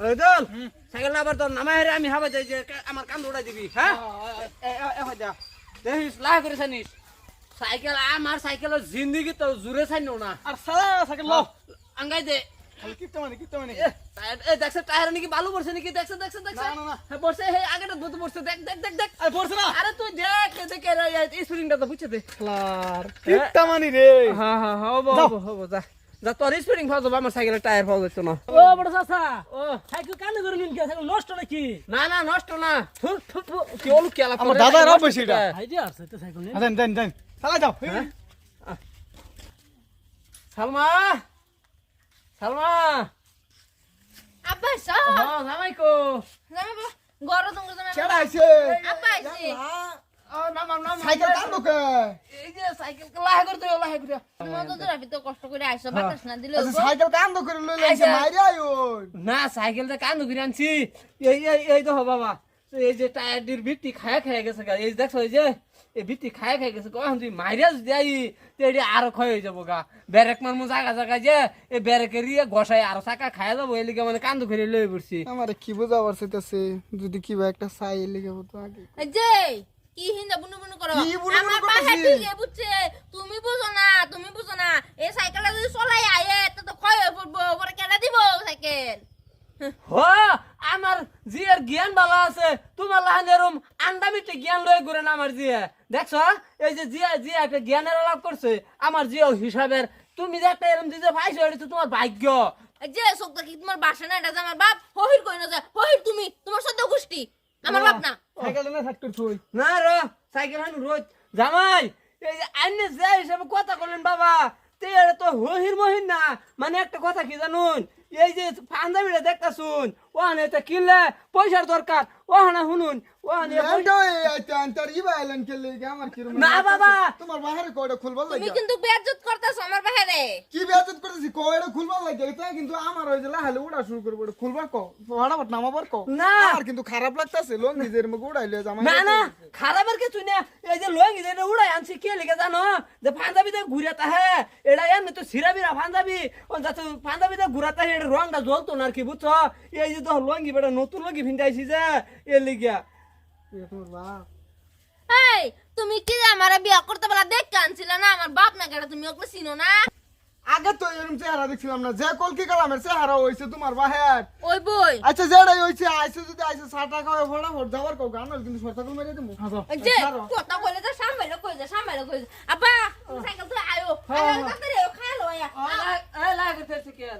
দল! সাইকেল আবার তোর নামা হেরে আমি হাবা যাই যে আমার কান উড়াই দিবি হ্যাঁ? এ- এ হইদা। দেখিস লাহ করে জানিস সাইকেল আমার সাইকেলের জিন্দগি তো জুড়ে চাই না আর সালা সাইকেল লো। আঙ্গাই দে। কিতে মানে কিতে মানে এ, দেখছে টায়ার নাকি বালু পড়ছে নাকি? দেখছে দেখছে দেখছে। না, না, না। হ্যাঁ পড়ছে হে আগেটা দুধ পড়ছে দেখ দেখ দেখ দেখ। আরে পড়ছে না। আরে তুই দেখ দেখ এই স্প্রিংটা তো বুঝছে দে। খেলার কিতে মানে রে। হ্যাঁ হ্যাঁ হব যাও। হব হব যা। যা তোর স্প্রিং পাওয়া যাবে আমার সাইকেলের টায়ার পাওয়া যাচ্ছে না। ও বড় চাচা। ও। সাইকেল কানে করে নিন কে সাইকেল নষ্ট নাকি? না না নষ্ট না। থু, থু, থু, কি ওলু কেলা আমার নষ্ট অভ্যাস এটা। করে। আইডিয়া আছে তো সাইকেল নিয়ে। দেন দেন দেন। চালা যাও। হ্যাঁ? সালমা! সালমা! আব্বা এসো হ্যাঁ জামাই কো জামাই বাবা গরো তুমি জামাই কেডা আব্বা আইছে। সাইকেল কান কে এই যে সাইকেল লাহে করে দিও লাহে করে তুমি তো দূর তো কষ্ট করে আইছো বাতাস না দিলে আচ্ছা সাইকেল কান করে লই লাইছে। মাইরে আইও না সাইকেলটা কান্দু করে আনছি। এই এই এই বাবা এই যে টায়ারটির ভিত্তি খায়া খায়া গেছে গা। এই দেখছ এই যে এই ভিত্তি খায়া খায়া গেছে। কখন তুই মাইরা যদি আই তো এটি আরও ক্ষয় হয়ে যাব গা। ব্যারেক মারমু জায়গা জায়গা যে এই ব্যারেকের ইয়ে ঘষায় আরও চাকা খায়া যাব এই লিগে মানে কান্দু করে লই পড়ছি আমারে কি বুঝাবার চাইতাছে যদি কিবা একটা চাই লিখে তো আগে। যে কি হিন্দা বুনু বুনু করো? কি বুনু বুনু আমার করতেছি? বাসা বুঝছে তুমি বুঝো না তুমি বুঝো না। এই সাইকেলটা যদি চলাই আয়ে তো তো ক্ষয় হয়ে পড়ব পরে কেনা দিব সাইকেল। হ আমার জিয়ার জ্ঞান ভালো আছে। তোমার লাহান এরম আন্ডা জ্ঞান লয়ে ঘুরে না আমার জিয়া। দেখছ এই যে জিয়া জিয়া একটা জ্ঞানের লাভ করছে আমার জিও হিসাবের। তুমি যে একটা এরম দিতে পাইছো এটা তোমার ভাগ্য। যে কি তোমার বাসা না এটা আমার বাপ? হহির কই না যে? হহির তুমি তোমার সদ্য গোষ্ঠী। আমার বাপ না। সাইকেলটা না র সাইকেল রোজ। জামাই এই যে আইনে যে হিসাবে কথা বলেন বাবা তে তো হহির মহির না। মানে একটা কথা কি জানুন? এই যে পাঞ্জাবিটা দেখতা শুন ওখানে এটা কিনলে পয়সার দরকার ওখানে শুনুন লাগি আমার না বাবা। তোমার বাহারে কোড়া খুলবার তুমি কিন্তু বেজ্জত করতেছো আমার বাহিরে। কি বেয়াদত করতেছি? কোড়া খুলবার লাগি? এটা কিন্তু আমার ওই যে লাহালে উড়া শুরু করব খুলবার কো? ফাড়াবাট নামাবার কো? না। আমার কিন্তু খারাপ লাগতাছে লোন নিজের মুখ উড়াইলে জামাই না না খারাপের কিছু না। এই যে লঙ্গি যেটা উড়াই আনছি কে লিখে জানো? যে পাঞ্জাবিতে ঘুরাতা হ্যাঁ এটা এমনি তো সিরা বিরা পাঞ্জাবি। ও যাতে পাঞ্জাবিতে ঘুরাতা হ্যাঁ এটা রংটা জ্বলতো না আর কি বুঝছ? এই যে তো লঙ্গি বেটা নতুন লঙ্গি ভিন্দাইছি যে এ লিগিয়া। এই তুমি কি যে আমার বিয়া করতে বলা দেখ আনছিল না? আমার বাপ না কেন তুমি ওকে চিনো না? আগে তো এরকম চেহারা দেখছিলাম না যে কলকি কালামের চেহারা হইছে তোমার বাহের। ওই বই। আচ্ছা যেটাই হইছে আইছে যদি আইছে সাটা খাওয়া ফটাফট যাবার কও গান কিন্তু সরকার মেরে দেবো এই যে কথা কইলে তো সামনে কই যা সামনে কই যা আব্বা সাইকেল তো আয়ো। আয়ো তাড়াতাড়ি আয়ো খালো আয়া। এই লাগে ফেরছে কে?